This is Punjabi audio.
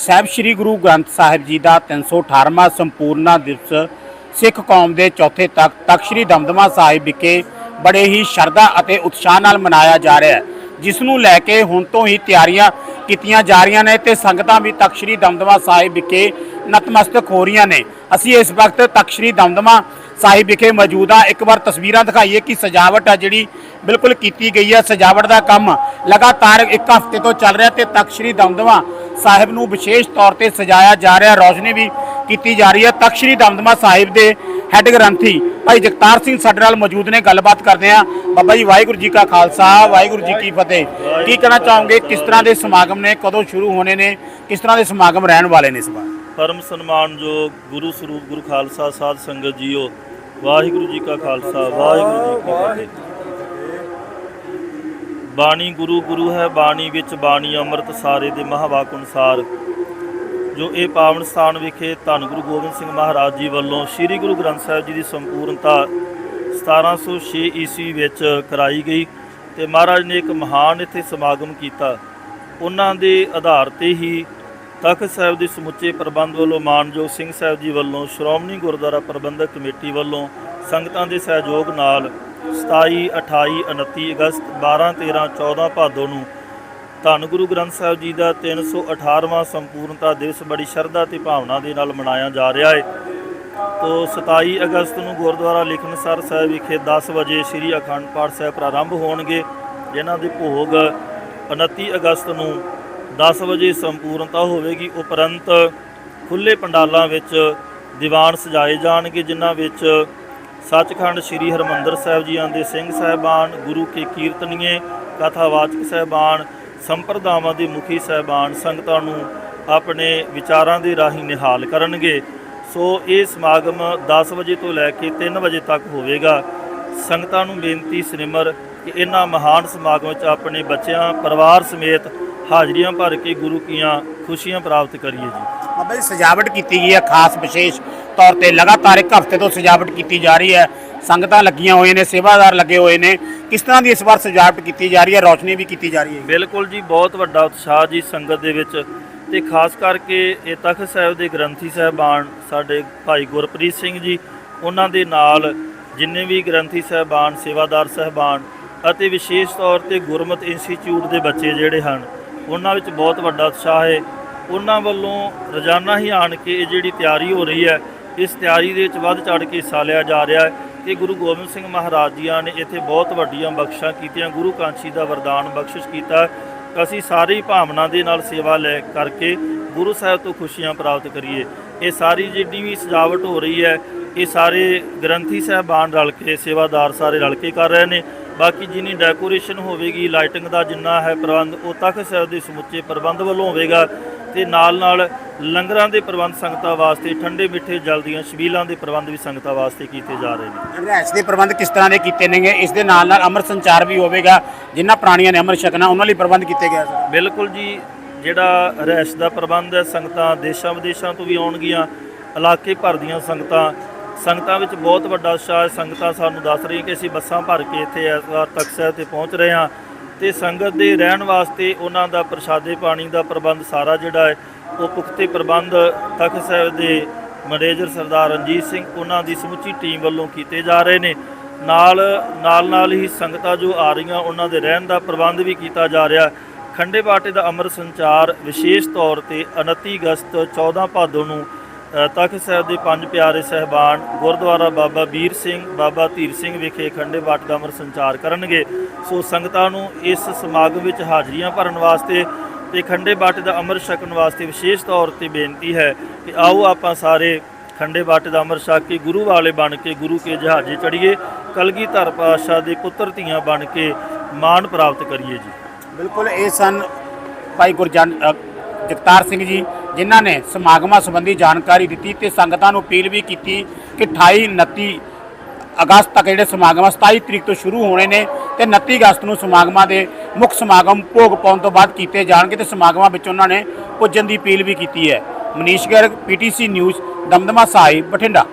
ਸਾਹਿਬ ਸ੍ਰੀ ਗੁਰੂ ਗ੍ਰੰਥ ਸਾਹਿਬ ਜੀ ਦਾ 318ਵਾਂ ਸੰਪੂਰਨਾ ਦਿਵਸ ਸਿੱਖ ਕੌਮ ਦੇ ਚੌਥੇ ਤਖਤ ਤਖਤ ਸ੍ਰੀ ਦਮਦਮਾ ਸਾਹਿਬ ਵਿਖੇ ਬੜੇ ਹੀ ਸ਼ਰਧਾ ਅਤੇ ਉਤਸ਼ਾਹ ਨਾਲ ਮਨਾਇਆ ਜਾ ਰਿਹਾ ਹੈ, ਜਿਸ ਨੂੰ ਲੈ ਕੇ ਹੁਣ ਤੋਂ ਹੀ ਤਿਆਰੀਆਂ ਕੀਤੀਆਂ ਜਾ ਰਹੀਆਂ ਨੇ ਤੇ ਸੰਗਤਾਂ ਵੀ ਤਖਤ ਸ੍ਰੀ ਦਮਦਮਾ ਸਾਹਿਬ ਵਿਖੇ ਨਤਮਸਤਕ ਹੋ ਰਹੀਆਂ ਨੇ। ਅਸੀਂ ਇਸ ਵਕਤ ਤਖਤ ਸ੍ਰੀ ਦਮਦਮਾ ਸਾਹਿਬ ਵਿਖੇ ਮੌਜੂਦ ਹਾਂ। ਇੱਕ ਵਾਰ ਤਸਵੀਰਾਂ ਦਿਖਾਈਏ ਕਿ ਸਜਾਵਟ ਆ ਜਿਹੜੀ ਬਿਲਕੁਲ ਕੀਤੀ ਗਈ ਹੈ। ਸਜਾਵਟ ਦਾ ਕੰਮ ਲਗਾਤਾਰ ਇੱਕ ਹਫ਼ਤੇ ਤੋਂ ਚੱਲ ਰਿਹਾ ਤੇ ਤਖਤ ਸ੍ਰੀ ਦਮਦਮਾ ਸਾਹਿਬ ਨੂੰ ਵਿਸ਼ੇਸ਼ ਤੌਰ ਤੇ ਸਜਾਇਆ ਜਾ ਰਿਹਾ, ਰੌਸ਼ਨੀ ਵੀ ਕੀਤੀ ਜਾ ਰਹੀ ਹੈ। ਤਖਤ ਸ੍ਰੀ ਦਮਦਮਾ ਸਾਹਿਬ ਦੇ ਹੈੱਡ ਗ੍ਰੰਥੀ ਭਾਈ ਜਗਤਾਰ ਸਿੰਘ ਸਾਡੇ ਨਾਲ ਮੌਜੂਦ ਨੇ, ਗੱਲਬਾਤ ਕਰਦੇ ਆ ਬਾਬਾ ਜੀ, ਵਾਹਿਗੁਰੂ ਜੀ ਕਾ ਖਾਲਸਾ, ਵਾਹਿਗੁਰੂ ਜੀ ਕੀ ਫਤਿਹ। ਕੀ ਕਹਿਣਾ ਚਾਹੋਗੇ, ਕਿਸ ਤਰ੍ਹਾਂ ਦੇ ਸਮਾਗਮ ਨੇ, ਕਦੋਂ ਸ਼ੁਰੂ ਹੋਣੇ ਨੇ, ਕਿਸ ਤਰ੍ਹਾਂ ਦੇ ਸਮਾਗਮ ਰਹਿਣ ਵਾਲੇ ਨੇ ਇਸ ਵਾਰ? ਪਰਮ ਸਨਮਾਨਯੋਗ ਗੁਰੂ ਸਰੂਪ ਗੁਰੂ ਖਾਲਸਾ ਸਾਧ ਸੰਗਤ ਜੀਓ, ਵਾਹਿਗੁਰੂ ਜੀ ਕਾ ਖਾਲਸਾ, ਵਾਹਿਗੁਰੂ ਜੀ ਕੀ ਫਤਿਹ। ਬਾਣੀ ਗੁਰੂ ਗੁਰੂ ਹੈ, ਬਾਣੀ ਵਿੱਚ ਬਾਣੀ ਅੰਮ੍ਰਿਤ ਸਾਰੇ ਦੇ ਮਹਾਵਾਕ ਅਨੁਸਾਰ। ਜੋ ਇਹ ਪਾਵਨ ਸਥਾਨ ਵਿਖੇ ਧੰਨ ਗੁਰੂ ਗੋਬਿੰਦ ਸਿੰਘ ਮਹਾਰਾਜ ਜੀ ਵੱਲੋਂ ਸ੍ਰੀ ਗੁਰੂ ਗ੍ਰੰਥ ਸਾਹਿਬ ਜੀ ਦੀ ਸੰਪੂਰਨਤਾ 1706 ਈਸਵੀ ਵਿੱਚ ਕਰਾਈ ਗਈ ਤੇ ਮਹਾਰਾਜ ਨੇ ਇੱਕ ਮਹਾਨ ਇੱਥੇ ਸਮਾਗਮ ਕੀਤਾ। ਉਹਨਾਂ ਦੇ ਆਧਾਰ ਤੇ ਹੀ ਤਖਤ ਸਾਹਿਬ ਦੇ ਸਮੁੱਚੇ ਪ੍ਰਬੰਧ ਵੱਲੋਂ ਮਾਨਜੋਗ ਸਿੰਘ ਸਾਹਿਬ ਜੀ ਵੱਲੋਂ ਸ਼੍ਰੋਮਣੀ ਗੁਰਦੁਆਰਾ ਪ੍ਰਬੰਧਕ ਕਮੇਟੀ ਵੱਲੋਂ ਸੰਗਤਾਂ ਦੇ ਸਹਿਯੋਗ ਨਾਲ 27 28 29 ਅਗਸਤ 12 13 14 ਭਾਦੋ ਨੂੰ ਧੰਨ ਗੁਰੂ ਗ੍ਰੰਥ ਸਾਹਿਬ ਜੀ ਦਾ 318ਵਾਂ ਸੰਪੂਰਨਤਾ ਦਿਵਸ ਬੜੀ ਸ਼ਰਧਾ ਤੇ ਭਾਵਨਾ ਦੇ ਨਾਲ ਮਨਾਇਆ ਜਾ ਰਿਹਾ ਹੈ। ਤੋ 27 ਅਗਸਤ ਨੂੰ ਗੁਰਦੁਆਰਾ ਲਿਖਨਸਰ ਸਾਹਿਬ ਵਿਖੇ 10 ਵਜੇ ਸ੍ਰੀ ਅਖੰਡ ਪਾਠ ਸਾਹਿਬ ਪ੍ਰਾਰੰਭ ਹੋਣਗੇ। ਜਿਨ੍ਹਾਂ ਦੇ ਭੋਗ 29 ਅਗਸਤ ਨੂੰ 10 ਵਜੇ ਸੰਪੂਰਨਤਾ ਹੋਵੇਗੀ। ਉਪਰੰਤ ਖੁੱਲੇ ਪੰਡਾਲਾਂ ਵਿੱਚ ਦੀਵਾਨ ਸਜਾਏ ਜਾਣਗੇ, ਜਿਨ੍ਹਾਂ ਵਿੱਚ ਸੱਚਖੰਡ ਸ੍ਰੀ ਹਰਮੰਦਰ ਸਾਹਿਬ ਜੀਆਂ ਦੇ ਸਿੰਘ ਸਾਹਿਬਾਨ, ਗੁਰੂ ਕੇ ਕੀਰਤਨੀਏ, ਕਥਾਵਾਚਕ ਸਾਹਿਬਾਨ, ਸੰਪਰਦਾਵਾਂ ਦੇ ਮੁਖੀ ਸਾਹਿਬਾਨ ਸੰਗਤਾਂ ਨੂੰ ਆਪਣੇ ਵਿਚਾਰਾਂ ਦੇ ਰਾਹੀਂ ਨਿਹਾਲ ਕਰਨਗੇ। ਸੋ ਇਹ ਸਮਾਗਮ 10 ਵਜੇ ਤੋਂ ਲੈ ਕੇ 3 ਵਜੇ ਤੱਕ ਹੋਵੇਗਾ। ਸੰਗਤਾਂ ਨੂੰ ਬੇਨਤੀ ਸਨਿਮਰ ਕਿ ਇਹਨਾਂ ਮਹਾਨ ਸਮਾਗਮ ਵਿੱਚ ਆਪਣੇ ਬੱਚਿਆਂ, ਪਰਿਵਾਰ ਸਮੇਤ ਹਾਜ਼ਰੀਆਂ ਭਰ ਕੇ ਗੁਰੂ ਕੀਆਂ ਖੁਸ਼ੀਆਂ ਪ੍ਰਾਪਤ ਕਰੀਏ ਜੀ। ਬਾਬਾ ਜੀ ਸਜਾਵਟ ਕੀਤੀ ਗਈ ਹੈ, ਖਾਸ ਵਿਸ਼ੇਸ਼ ਤੌਰ ਤੇ ਲਗਾਤਾਰ ਇੱਕ ਹਫ਼ਤੇ ਤੋਂ ਸਜਾਵਟ ਕੀਤੀ ਜਾ ਰਹੀ ਹੈ। ਸੰਗਤਾਂ ਲੱਗੀਆਂ ਹੋਈਆਂ ਨੇ, ਸੇਵਾਦਾਰ ਲੱਗੇ ਹੋਏ ਨੇ। ਕਿਸ ਤਰ੍ਹਾਂ ਦੀ ਇਸ ਵਾਰ ਸਜਾਵਟ ਕੀਤੀ ਜਾ ਰਹੀ ਹੈ, ਰੌਸ਼ਨੀ ਵੀ ਕੀਤੀ ਜਾ ਰਹੀ ਹੈ ਬਿਲਕੁਲ ਜੀ, ਬਹੁਤ ਵੱਡਾ ਉਤਸ਼ਾਹ ਜੀ ਸੰਗਤ ਦੇ ਵਿੱਚ। ਤੇ ਖਾਸ ਕਰਕੇ ਇਹ ਤਖਤ ਸਾਹਿਬ ਦੇ ਗ੍ਰੰਥੀ ਸਾਹਿਬਾਨ ਸਾਡੇ ਭਾਈ ਗੁਰਪ੍ਰੀਤ ਸਿੰਘ ਜੀ, ਉਹਨਾਂ ਦੇ ਨਾਲ ਜਿੰਨੇ ਵੀ ਗ੍ਰੰਥੀ ਸਾਹਿਬਾਨ, ਸੇਵਾਦਾਰ ਸਾਹਿਬਾਨ ਅਤੇ ਵਿਸ਼ੇਸ਼ ਤੌਰ ਤੇ ਗੁਰਮਤ ਇੰਸਟੀਚਿਊਟ ਦੇ ਬੱਚੇ ਜਿਹੜੇ ਹਨ, ਉਹਨਾਂ ਵਿੱਚ ਬਹੁਤ ਵੱਡਾ ਉਤਸ਼ਾਹ ਹੈ। ਉਹਨਾਂ ਵੱਲੋਂ ਰੋਜ਼ਾਨਾ ਹੀ ਆਣ ਕੇ ਇਹ ਜਿਹੜੀ ਤਿਆਰੀ ਹੋ ਰਹੀ ਹੈ, ਇਸ ਤਿਆਰੀ ਦੇ ਵਿੱਚ ਵੱਧ ਚੜ ਕੇ ਹਿੱਸਾ ਲਿਆ ਜਾ ਰਿਹਾ ਹੈ ਕਿ ਗੁਰੂ ਗੋਬਿੰਦ ਸਿੰਘ ਮਹਾਰਾਜ ਜੀਆਂ ਨੇ ਇੱਥੇ ਬਹੁਤ ਵੱਡੀਆਂ ਬਖਸ਼ਾਂ ਕੀਤੀਆਂ, ਗੁਰੂ ਕਾਂਸ਼ੀ ਦਾ ਵਰਦਾਨ ਬਖਸ਼ਿਸ਼ ਕੀਤਾ ਅਸੀਂ ਸਾਰੀ ਭਾਵਨਾ ਦੇ ਨਾਲ ਸੇਵਾ ਲੈ ਕਰਕੇ ਗੁਰੂ ਸਾਹਿਬ ਤੋਂ ਖੁਸ਼ੀਆਂ ਪ੍ਰਾਪਤ ਕਰੀਏ। ਇਹ ਸਾਰੀ ਜਿੰਨੀ ਵੀ ਸਜਾਵਟ ਹੋ ਰਹੀ ਹੈ, ਇਹ ਸਾਰੇ ਗ੍ਰੰਥੀ ਸਾਹਿਬਾਨ ਰਲ ਕੇ, ਸੇਵਾਦਾਰ ਸਾਰੇ ਰਲ ਕੇ ਕਰ ਰਹੇ ਨੇ। ਬਾਕੀ ਜਿੰਨੀ ਡੈਕੋਰੇਸ਼ਨ ਹੋਵੇਗੀ ਲਾਈਟਿੰਗ ਦਾ ਜਿੰਨਾ ਹੈ ਪ੍ਰਬੰਧ, ਉਹ ਤਖਤ ਸਾਹਿਬ ਦੇ ਸਮੁੱਚੇ ਪ੍ਰਬੰਧ ਵੱਲੋਂ ਹੋਵੇਗਾ। ਤੇ ਨਾਲ ਨਾਲ ਲੰਗਰਾਂ ਦੇ ਪ੍ਰਬੰਧ ਸੰਗਤਾਂ ਵਾਸਤੇ ਠੰਡੇ ਮਿੱਠੇ ਜਲ ਦੀਆਂ ਛਬੀਲਾਂ ਦੇ ਪ੍ਰਬੰਧ ਵੀ ਸੰਗਤਾਂ ਵਾਸਤੇ ਕੀਤੇ ਜਾ ਰਹੇ ਨੇ। ਰਹਿਸ਼ ਦੇ ਪ੍ਰਬੰਧ ਕਿਸ ਤਰ੍ਹਾਂ ਦੇ ਕੀਤੇ ਨੇਗੇ? ਇਸ ਦੇ ਨਾਲ ਨਾਲ ਅਮਰ ਸੰਚਾਰ ਵੀ ਹੋਵੇਗਾ ਜਿਨ੍ਹਾਂ ਪ੍ਰਾਣੀਆਂ ਨੇ ਅਮਰ ਛਕਣਾ ਉਹਨਾਂ ਲਈ ਪ੍ਰਬੰਧ ਕੀਤੇ ਗਏ ਸਰ। ਬਿਲਕੁਲ ਜੀ ਜਿਹੜਾ ਰਹਿਸ਼ ਦਾ ਪ੍ਰਬੰਧ ਹੈ ਸੰਗਤਾਂ ਦੇਸ਼ਾਂ ਵਿਦੇਸ਼ਾਂ ਤੋਂ ਵੀ ਆਉਣਗੀਆਂ ਇਲਾਕੇ ਭਰ ਦੀਆਂ ਸੰਗਤਾਂ ਸੰਗਤਾਂ ਵਿੱਚ ਬਹੁਤ ਵੱਡਾ ਉਤਸ਼ਾਹ ਹੈ। ਸੰਗਤਾਂ ਸਾਨੂੰ ਦੱਸ ਰਹੀਆਂ ਕਿ ਅਸੀਂ ਬੱਸਾਂ ਭਰ ਕੇ ਇੱਥੇ ਇਸ ਵਾਰ ਤਖਤ ਸਾਹਿਬ ਤੇ ਪਹੁੰਚ ਰਹੇ ਹਾਂ। ਤੇ ਸੰਗਤ ਦੇ ਰਹਿਣ ਵਾਸਤੇ ਉਹਨਾਂ ਦਾ ਪ੍ਰਸ਼ਾਦੇ ਪਾਣੀ ਦਾ ਪ੍ਰਬੰਧ ਸਾਰਾ ਜਿਹੜਾ ਹੈ, ਉਹ ਪੁਖਤੇ ਪ੍ਰਬੰਧ ਤਖਤ ਸਾਹਿਬ ਦੇ ਮੈਨੇਜਰ ਸਰਦਾਰ ਰਣਜੀਤ ਸਿੰਘ, ਉਹਨਾਂ ਦੀ ਸਮੁੱਚੀ ਟੀਮ ਵੱਲੋਂ ਕੀਤੇ ਜਾ ਰਹੇ ਨੇ। ਨਾਲ ਨਾਲ ਨਾਲ ਹੀ ਸੰਗਤਾਂ ਜੋ ਆ ਰਹੀਆਂ, ਉਹਨਾਂ ਦੇ ਰਹਿਣ ਦਾ ਪ੍ਰਬੰਧ ਵੀ ਕੀਤਾ ਜਾ ਰਿਹਾ। ਖੰਡੇ ਬਾਟੇ ਦਾ ਅਮਰ ਸੰਚਾਰ ਵਿਸ਼ੇਸ਼ ਤੌਰ ਤੇ 29 ਅਗਸਤ 14 ਭਾਦੋਂ ਨੂੰ ਤਖਤ ਸਾਹਿਬ ਦੇ ਪੰਜ ਪਿਆਰੇ ਸਹਿਬਾਨ ਗੁਰਦੁਆਰਾ ਬਾਬਾ ਵੀਰ ਸਿੰਘ, ਬਾਬਾ ਧੀਰ ਸਿੰਘ ਵਿਖੇ ਖੰਡੇ ਬਾਟ ਦਾ ਅਮਰ ਸੰਚਾਰ ਕਰਨਗੇ। ਸੋ ਸੰਗਤਾਂ ਨੂੰ ਇਸ ਸਮਾਗਮ ਵਿੱਚ ਹਾਜ਼ਰੀਆਂ ਭਰਨ ਵਾਸਤੇ ਤੇ ਖੰਡੇ ਬਾਟੇ ਦਾ ਅਮਰ ਛਕਣ ਵਾਸਤੇ ਵਿਸ਼ੇਸ਼ ਤੌਰ ਤੇ ਬੇਨਤੀ ਹੈ ਕਿ ਆਓ ਆਪਾਂ ਸਾਰੇ ਖੰਡੇ ਬਾਟੇ ਦਾ ਅਮਰ ਛਕ ਕੇ ਗੁਰੂ ਵਾਲੇ ਬਣ ਕੇ ਗੁਰੂ ਕੇ ਜਹਾਜ਼ੇ ਚੜੀਏ ਕਲਗੀਧਰ ਪਾਤਸ਼ਾਹ ਦੇ ਪੁੱਤਰ ਧੀਆਂ ਬਣ ਕੇ ਮਾਣ ਪ੍ਰਾਪਤ ਕਰੀਏ ਜੀ। ਬਿਲਕੁਲ, ਇਹ ਸਨ ਭਾਈ ਗੁਰਜਨ ਜਗਤਾਰ ਸਿੰਘ ਜੀ। ਜਿਨ੍ਹਾਂ ਨੇ ਸਮਾਗਮਾਂ ਸੰਬੰਧੀ ਜਾਣਕਾਰੀ ਦਿੱਤੀ ਤੇ ਸੰਗਤਾਂ ਨੂੰ ਅਪੀਲ ਵੀ ਕੀਤੀ ਕਿ 28 29 ਅਗਸਤ ਤੱਕ ਜਿਹੜੇ ਸਮਾਗਮ ਆ 27 ਤਰੀਕ ਤੋਂ ਸ਼ੁਰੂ ਹੋਣੇ ਨੇ ਤੇ 29 ਅਗਸਤ ਨੂੰ ਸਮਾਗਮਾਂ ਦੇ ਮੁੱਖ ਸਮਾਗਮ ਭੋਗ ਪਾਉਣ ਤੋਂ ਬਾਅਦ ਕੀਤੇ ਜਾਣਗੇ ਤੇ ਸਮਾਗਮਾਂ ਵਿੱਚ ਉਹਨਾਂ ਨੇ ਪੁੱਜਣ ਦੀ ਅਪੀਲ ਵੀ ਕੀਤੀ ਹੈ। Manish Garg, PTC news, Damdama Sahib Bathinda.